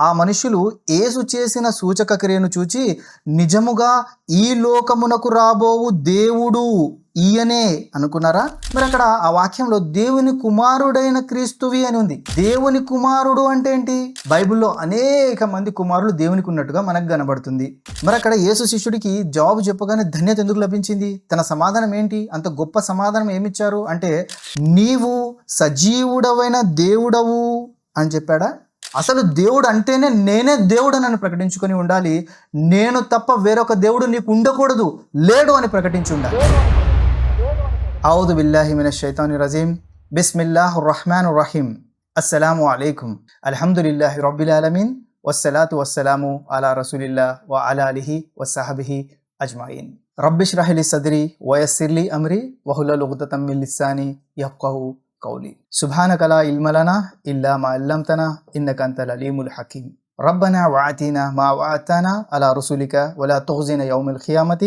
ఆ మనుషులు ఏసు చేసిన సూచక క్రియను చూచి నిజముగా ఈ లోకమునకు రాబోవు దేవుడు ఈయనే అనుకున్నారా? మరి అక్కడ ఆ వాక్యంలో దేవుని కుమారుడైన క్రీస్తువి అని ఉంది. దేవుని కుమారుడు అంటే ఏంటి? బైబిల్లో అనేక మంది కుమారులు దేవునికి ఉన్నట్టుగా మనకు కనబడుతుంది. మరి అక్కడ యేసు శిష్యుడికి జవాబు చెప్పగానే ధన్యత ఎందుకు లభించింది? తన సమాధానం ఏంటి? అంత గొప్ప సమాధానం ఏమిచ్చారు? అంటే నీవు సజీవుడవైన దేవుడవు అని చెప్పాడా? అసలు దేవుడు అంటేనే నేనే దేవుడు అని ప్రకటించుకొని ఉండాలి. నేను తప్ప వేరొక దేవుడు నీకు ఉండకూడదు. లేడు అని ప్రకటించి ఉండాలి. ఔదు బిల్లాహిమిన షైతాని రజీం బిస్మిల్లాహ్ రహమాన్ రహీం అస్సలాము అలైకుం. అల్హమ్దులిల్లాహి రబ్బిల్ ఆలమీన్. వస్సలాతు వస్సలాము అలా రసూలిల్లా వ అలా అలిహి వసహబిహి అజ్మాయిన్. రబ్బిష్ రహిలి సద్రి వయస్సిర్లి అమ్రి వహుల లుగుతతం లిస్సాని యఫ్కహు. కౌలి సుభానక లా ఇల్మ లనా ఇల్లా మా అల్లంతనా ఇన్నక అంతల్ అలీముల్ హకీం ربنا وآتنا ما وعدتنا على رسولك ولا تخزنا يوم القيامة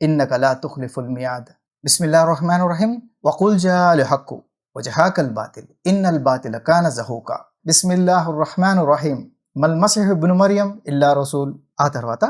إنك لا تخلف الميعاد بسم الله الرحمن الرحيم وقل جاء الحق وجهاك الباطل إن الباطل كان زهوكا بسم الله الرحمن الرحيم ما المسيح ابن مريم إلا رسول ఆ తర్వాత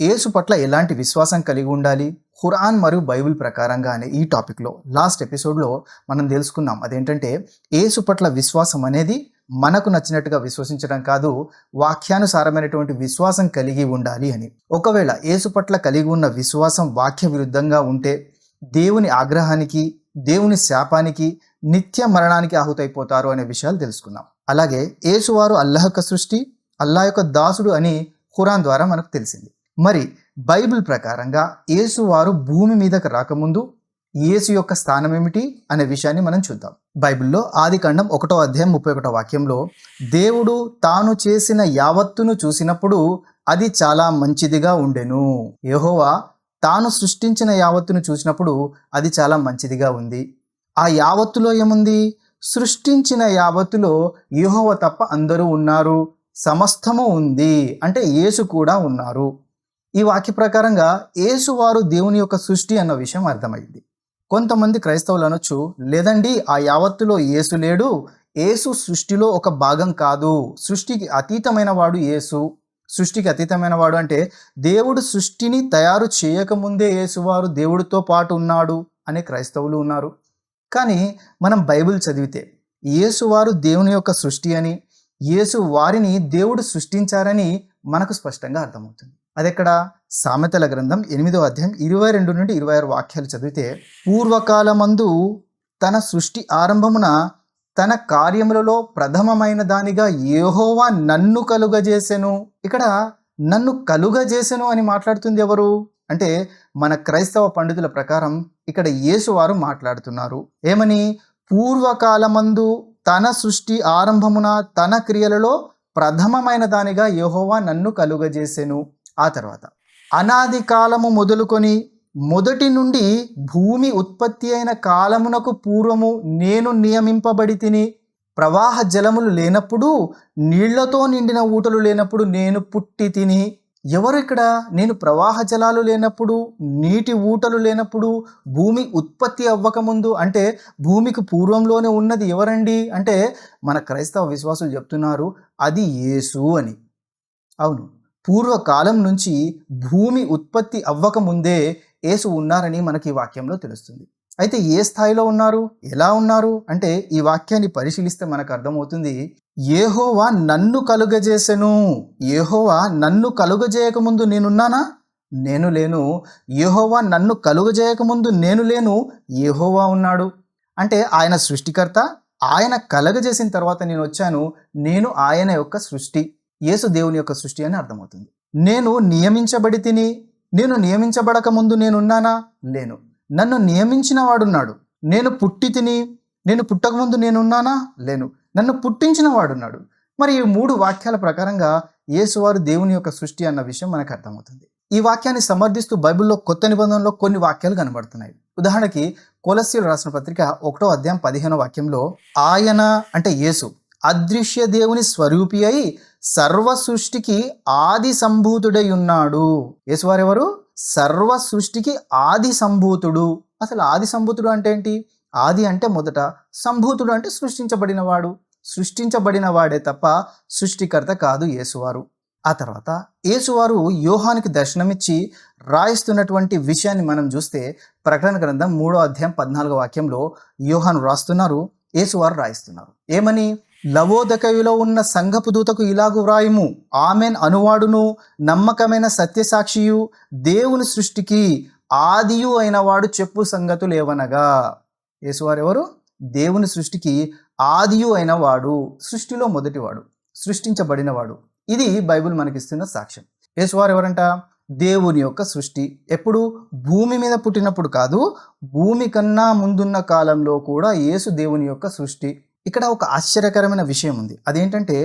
యేసు పట్ల ఎలాంటి విశ్వాసం కలిగి ఉండాలి? ఖురాన్ మరియు బైబిల్ ప్రకారంగా అనే ఈ టాపిక్లో లాస్ట్ ఎపిసోడ్లో మనం తెలుసుకున్నాం అదేంటంటే యేసు పట్ల విశ్వాసం అనేది మనకు నచ్చినట్టుగా విశ్వసించడం కాదు వాక్యానుసారమైనటువంటి విశ్వాసం కలిగి ఉండాలి అని. ఒకవేళ యేసు పట్ల కలిగి ఉన్న విశ్వాసం వాక్య విరుద్ధంగా ఉంటే దేవుని ఆగ్రహానికి దేవుని శాపానికి నిత్య మరణానికి ఆహుతైపోతారు అనే విషయాలు తెలుసుకుందాం. అలాగే యేసువారు అల్లహ యొక్క సృష్టి అల్లా యొక్క దాసుడు అని ఖురాన్ ద్వారా మనకు తెలిసింది. మరి బైబిల్ ప్రకారంగా యేసువారు భూమి మీదకి రాకముందు యేసు యొక్క స్థానం ఏమిటి అనే విషయాన్ని మనం చూద్దాం. బైబిల్లో ఆది కాండం ఒకటో అధ్యాయం ముప్పై ఒకటో వాక్యంలో దేవుడు తాను చేసిన యావత్తును చూసినప్పుడు అది చాలా మంచిదిగా ఉండెను. యహోవా తాను సృష్టించిన యావత్తును చూసినప్పుడు అది చాలా మంచిదిగా ఉంది. ఆ యావత్తులో ఏముంది? సృష్టించిన యావత్తులో యహోవ తప్ప అందరూ ఉన్నారు. సమస్తము ఉంది. అంటే యేసు కూడా ఉన్నారు. ఈ వాక్య ప్రకారంగా యేసువారు దేవుని యొక్క సృష్టి అన్న విషయం అర్థమైంది. కొంతమంది క్రైస్తవులు అనొచ్చు లేదండి ఆ యావత్తులో యేసు లేడు యేసు సృష్టిలో ఒక భాగం కాదు. సృష్టికి అతీతమైన వాడు యేసు. సృష్టికి అతీతమైన వాడు అంటే దేవుడు సృష్టిని తయారు చేయకముందే యేసువారు దేవుడితో పాటు ఉన్నాడు అనే క్రైస్తవులు ఉన్నారు. కానీ మనం బైబిల్ చదివితే యేసువారు దేవుని యొక్క సృష్టి అని యేసు వారిని దేవుడు సృష్టించారని మనకు స్పష్టంగా అర్థమవుతుంది. అదెక్కడ? సామెతల గ్రంథం ఎనిమిదో అధ్యాయం ఇరవై రెండు నుండి ఇరవై ఆరు వాక్యాలు చదివితే పూర్వకాలమందు తన సృష్టి ఆరంభమున తన కార్యములలో ప్రథమమైన దానిగా ఏహోవా నన్ను కలుగజేసెను. ఇక్కడ నన్ను కలుగజేసెను అని మాట్లాడుతుంది ఎవరు? అంటే మన క్రైస్తవ పండితుల ప్రకారం ఇక్కడ యేసు వారు మాట్లాడుతున్నారు. ఏమని? పూర్వకాలమందు తన సృష్టి ఆరంభమున తన క్రియలలో ప్రథమమైన దానిగా యహోవా నన్ను కలుగజేసెను. ఆ తర్వాత అనాది కాలము మొదలుకొని మొదటి నుండి భూమి ఉత్పత్తి అయిన కాలమునకు పూర్వము నేను నియమింపబడి తిని ప్రవాహ జలములు లేనప్పుడు నీళ్ళతో నిండిన ఊటలు లేనప్పుడు నేను పుట్టి తిని ఎవరు ఇక్కడ? నేను ప్రవాహ జలాలు లేనప్పుడు నీటి ఊటలు లేనప్పుడు భూమి ఉత్పత్తి అవ్వకముందు అంటే భూమికి పూర్వంలోనే ఉన్నది ఎవరండి? అంటే మన క్రైస్తవ విశ్వాసులు చెప్తున్నారు అది యేసు అని. అవును. పూర్వకాలం నుంచి భూమి ఉత్పత్తి అవ్వకముందే యేసు ఉన్నారని మనకి ఈ వాక్యంలో తెలుస్తుంది. అయితే ఏ స్థాయిలో ఉన్నారు? ఎలా ఉన్నారు? అంటే ఈ వాక్యాన్ని పరిశీలిస్తే మనకు అర్థమవుతుంది ఏహోవా నన్ను కలుగజేసెను. ఏహోవా నన్ను కలుగజేయకముందు నేనున్నానా? నేను లేను. ఏహోవా నన్ను కలుగజేయకముందు నేను లేను. ఏహోవా ఉన్నాడు. అంటే ఆయన సృష్టికర్త ఆయన కలగజేసిన తర్వాత నేను వచ్చాను. నేను ఆయన యొక్క సృష్టి. యేసు దేవుని యొక్క సృష్టి అని అర్థమవుతుంది. నేను నియమించబడి తిని నేను నియమించబడక ముందు నేనున్నానా? లేను. నన్ను నియమించిన వాడున్నాడు. నేను పుట్టి తిని నేను పుట్టకముందు నేనున్నానా? లేను. నన్ను పుట్టించిన వాడున్నాడు. మరి ఈ మూడు వాక్యాల ప్రకారంగా యేసువారు దేవుని యొక్క సృష్టి అన్న విషయం మనకు అర్థమవుతుంది. ఈ వాక్యాన్ని సమర్థిస్తూ బైబిల్లో కొత్త నిబంధనలో కొన్ని వాక్యాలు కనబడుతున్నాయి. ఉదాహరణకి కొలస్యులు రాసిన పత్రిక ఒకటో అధ్యాయం పదిహేనో వాక్యంలో ఆయన అంటే యేసు అదృశ్య దేవుని స్వరూపి అయి సర్వ సృష్టికి ఆది సంభూతుడై ఉన్నాడు. యేసువారు ఎవరు సర్వ సృష్టికి ఆది సంభూతుడు. అసలు ఆది సంభూతుడు అంటే ఏంటి? ఆది అంటే మొదట సంభూతుడు అంటే సృష్టించబడినవాడు. సృష్టించబడినవాడే సృష్టించబడిన వాడే తప్ప సృష్టికర్త కాదు యేసువారు. ఆ తర్వాత యేసువారు యోహానికి దర్శనమిచ్చి రాయిస్తున్నటువంటి విషయాన్ని మనం చూస్తే ప్రకటన గ్రంథం మూడో అధ్యాయం పద్నాలుగో వాక్యంలో యోహాను రాస్తున్నారు యేసువారు రాయిస్తున్నారు. ఏమని? లవోదకయులో ఉన్న సంఘపు దూతకు ఇలాగు వ్రాయుము. ఆమెన్ అనువాడును నమ్మకమైన సత్యసాక్షియు దేవుని సృష్టికి ఆదియు అయినవాడు చెప్పు సంగతులు ఏవనగా యేసువారు ఎవరు దేవుని సృష్టికి ఆదియు అయినవాడు సృష్టిలో మొదటివాడు సృష్టించబడినవాడు. ఇది బైబిల్ మనకిస్తున్న సాక్ష్యం. యేసువారు ఎవరంట దేవుని యొక్క సృష్టి. ఎప్పుడు? భూమి మీద పుట్టినప్పుడు కాదు భూమి కన్నా ముందున్న కాలంలో కూడా యేసు దేవుని యొక్క సృష్టి. ఇక్కడ ఒక ఆశ్చర్యకరమైన విషయం ఉంది. అదేంటంటే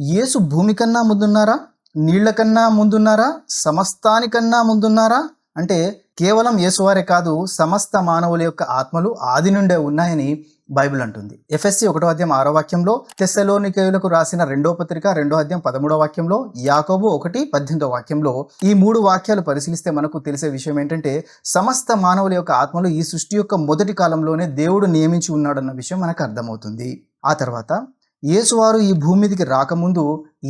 యేసు భూమి కన్నా ముందున్నారా? నీళ్ళ కన్నా ముందున్నారా? సమస్తానికన్నా ముందున్నారా? అంటే కేవలం యేసువారే కాదు సమస్త మానవుల యొక్క ఆత్మలు ఆది నుండే ఉన్నాయని బైబిల్ అంటుంది. ఎఫ్ఎస్సి ఒకటో అధ్యాయం ఆరో వాక్యంలో తెస్సలోనికేయులకు రాసిన రెండో పత్రిక రెండో అధ్యాయం పదమూడో వాక్యంలో యాకోబు ఒకటి పద్దెనిమిదో వాక్యంలో ఈ మూడు వాక్యాలు పరిశీలిస్తే మనకు తెలిసే విషయం ఏంటంటే సమస్త మానవుల యొక్క ఆత్మలు ఈ సృష్టి యొక్క మొదటి కాలంలోనే దేవుడు నియమించి ఉన్నాడన్న విషయం మనకు అర్థమవుతుంది. ఆ తర్వాత యేసువారు ఈ భూమి మీదకి రాకముందు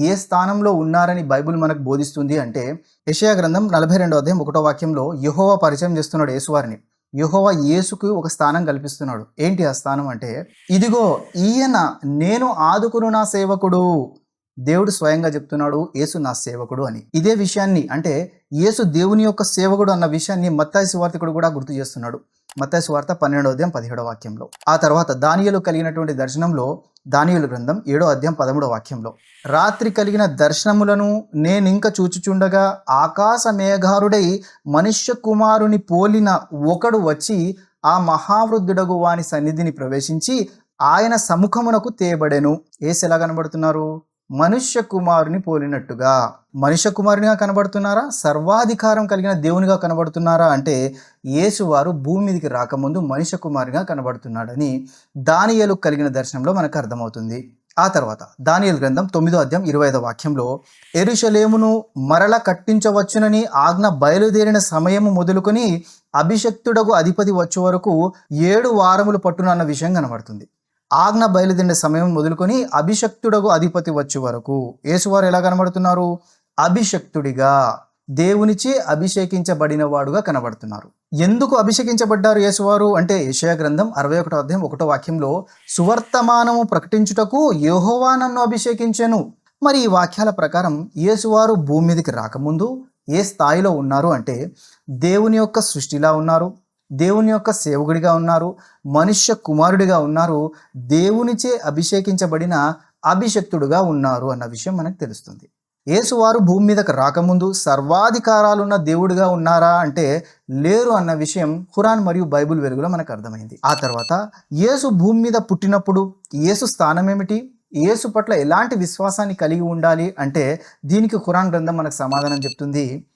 ఏ స్థానంలో ఉన్నారని బైబిల్ మనకు బోధిస్తుంది అంటే యషయా గ్రంథం నలభై రెండో అధ్యాయం ఒకటో వాక్యంలో యెహోవా పరిచయం చేస్తున్నాడు యేసువారిని యెహోవా యేసుకు ఒక స్థానం కల్పిస్తున్నాడు. ఏంటి ఆ స్థానం అంటే ఇదిగో ఈయన నేను ఆదుకును నా సేవకుడు. దేవుడు స్వయంగా చెప్తున్నాడు యేసు నా సేవకుడు అని. ఇదే విషయాన్ని అంటే యేసు దేవుని యొక్క సేవకుడు అన్న విషయాన్ని మత్తాయి సువార్తికుడు కూడా గుర్తు చేస్తున్నాడు. మత్స్సు వార్త పన్నెండో అధ్యాయం పదిహేడో వాక్యంలో. ఆ తర్వాత దానియలు కలిగినటువంటి దర్శనంలో దానియలు గ్రంథం ఏడో అధ్యాయం పదమూడో వాక్యంలో. రాత్రి కలిగిన దర్శనములను నేనింక చూచుచుండగా ఆకాశ మేఘారుడై మనుష్య కుమారుని పోలిన ఒకడు వచ్చి ఆ మహావృద్ధుడగు వాని సన్నిధిని ప్రవేశించి ఆయన సముఖమునకు తేబడెను. ఏసి ఎలా కనబడుతున్నారు? మనుష్య కుమారుని పోలినట్టుగా మనుష్య కుమారునిగా కనబడుతున్నారా? సర్వాధికారం కలిగిన దేవునిగా కనబడుతున్నారా? అంటే యేసువారు భూమి మీదకి రాకముందు మనుష్య కుమారునిగా కనబడుతున్నాడని దానియలు కలిగిన దర్శనంలో మనకు అర్థమవుతుంది. ఆ తర్వాత దానియలు గ్రంథం తొమ్మిదో అధ్యాయం ఇరవై ఐదో వాక్యంలో ఎరుషలేమును మరల కట్టించవచ్చునని ఆజ్ఞ బయలుదేరిన సమయము మొదలుకొని అభిషక్తుడకు అధిపతి వచ్చే వరకు ఏడు వారములు పట్టునన్న విషయం కనబడుతుంది. ఆజ్ఞ బయలుదేరిన సమయం మొదలుకొని అభిషక్తుడకు అధిపతి వచ్చే వరకు. యేసువారు ఎలా కనబడుతున్నారు? అభిషక్తుడిగా దేవునిచే అభిషేకించబడిన వాడుగా కనబడుతున్నారు. ఎందుకు అభిషేకించబడ్డారు యేసువారు అంటే యెషయా గ్రంథం అరవై ఒకటో అధ్యాయం ఒకటో వాక్యంలో సువర్తమానము ప్రకటించుటకు యహోవా నన్ను అభిషేకించెను. మరి ఈ వాక్యాల ప్రకారం యేసువారు భూమి మీదకి రాకముందు ఏ స్థాయిలో ఉన్నారు అంటే దేవుని యొక్క సృష్టిలా ఉన్నారు. దేవుని యొక్క సేవకుడిగా ఉన్నారు మనుష్య కుమారుడిగా ఉన్నారు దేవునిచే అభిషేకించబడిన అభిషక్తుడుగా ఉన్నారు అన్న విషయం మనకు తెలుస్తుంది. యేసువారు భూమి మీదకు రాకముందు సర్వాధికారాలున్న దేవుడిగా ఉన్నారా అంటే లేరు అన్న విషయం ఖురాన్ మరియు బైబిల్ వెలుగులో మనకు అర్థమైంది. ఆ తర్వాత యేసు భూమి మీద పుట్టినప్పుడు యేసు స్థానం ఏమిటి? యేసు పట్ల ఎలాంటి విశ్వాసాన్ని కలిగి ఉండాలి అంటే దీనికి ఖురాన్ గ్రంథం మనకు సమాధానం చెప్తుంది.